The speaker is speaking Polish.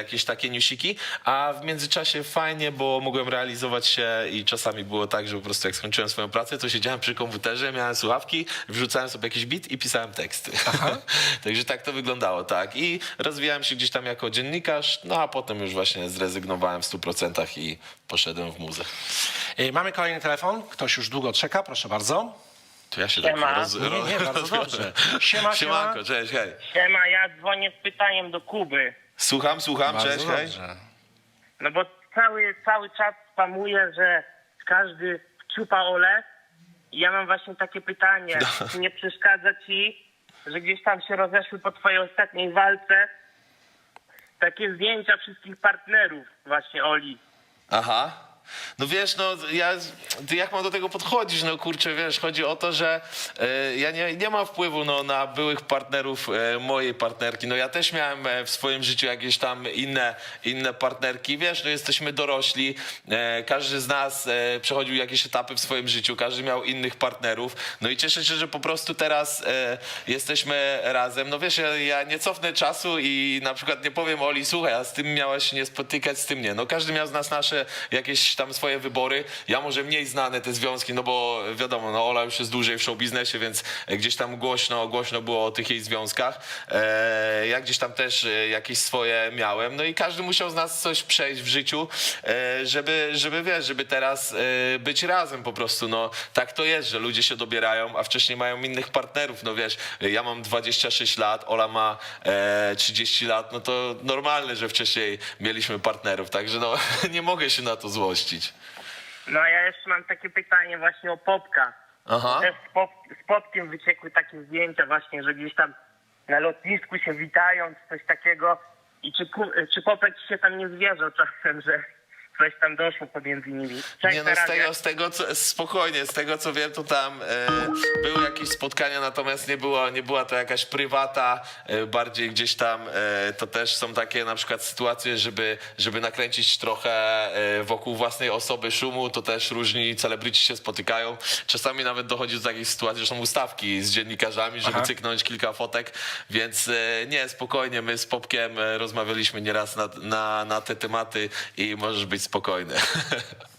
jakieś takie newsiki, a w międzyczasie fajnie, bo mogłem realizować się i czasami było tak, że po prostu jak skończyłem swoją pracę, to siedziałem przy komputerze, miałem słuchawki, wrzucałem sobie jakiś beat i pisałem teksty. Także tak to wyglądało, tak. I rozwijałem się gdzieś tam jako dziennikarz, no a potem już właśnie zrezygnowałem w 100% i poszedłem w muzę. Y, Mamy kolejny telefon. Ktoś już długo czeka, proszę bardzo. To ja się Siema. tak roz... Nie, nie, bardzo dobrze. Siema, siema. Siemanko, cześć, hej. Siema, ja dzwonię z pytaniem do Kuby. Słucham, słucham, Bardzo cześć, hej. dobrze. No bo cały, cały czas spamuje, że każdy wciupa ole. I ja mam właśnie takie pytanie. No. Czy nie przeszkadza ci, że gdzieś tam się rozeszły po twojej ostatniej walce takie zdjęcia wszystkich partnerów właśnie Oli? Aha. No wiesz, no ja, ty jak mam do tego podchodzić? No kurczę, wiesz, chodzi o to, że e, ja nie, nie mam wpływu no, na byłych partnerów e, mojej partnerki. No ja też miałem e, w swoim życiu jakieś tam inne, inne partnerki. Wiesz, no jesteśmy dorośli, e, każdy z nas e, przechodził jakieś etapy w swoim życiu, każdy miał innych partnerów. No i cieszę się, że po prostu teraz e, jesteśmy razem. No wiesz, ja, ja nie cofnę czasu i na przykład nie powiem Oli, słuchaj, a z tym miałaś się nie spotykać, z tym nie. No każdy miał z nas nasze jakieś tam swoje wybory. Ja może mniej znane te związki, no bo wiadomo, no Ola już jest dłużej w showbiznesie, więc gdzieś tam głośno, głośno było o tych jej związkach. E, ja gdzieś tam też e, jakieś swoje miałem. No i każdy musiał z nas coś przejść w życiu, e, żeby, żeby wiesz, żeby teraz e, być razem po prostu. No tak to jest, że ludzie się dobierają, a wcześniej mają innych partnerów. No wiesz, ja mam 26 lat, Ola ma e, 30 lat, no to normalne, że wcześniej mieliśmy partnerów, także no nie mogę się na to No a ja jeszcze mam takie pytanie właśnie o Popka. Aha. Też z, pop, z Popkiem wyciekły takie zdjęcia właśnie, że gdzieś tam na lotnisku się witają, czy coś takiego. I czy, ku- czy Popek się tam nie zwierzał czasem, że coś tam doszło pomiędzy nimi? Cześć, Nie no, z tego, z tego co, spokojnie, z tego co wiem, to tam e, były jakieś spotkania, natomiast nie, było, nie była to jakaś prywata, e, bardziej gdzieś tam e, to też są takie na przykład sytuacje, żeby, żeby nakręcić trochę e, wokół własnej osoby szumu, to też różni celebryci się spotykają. Czasami nawet dochodzi do takich sytuacji, że są ustawki z dziennikarzami, żeby Aha. cyknąć kilka fotek, więc e, nie, spokojnie, my z Popkiem e, rozmawialiśmy nieraz na, na, na te tematy i możesz być spokojny.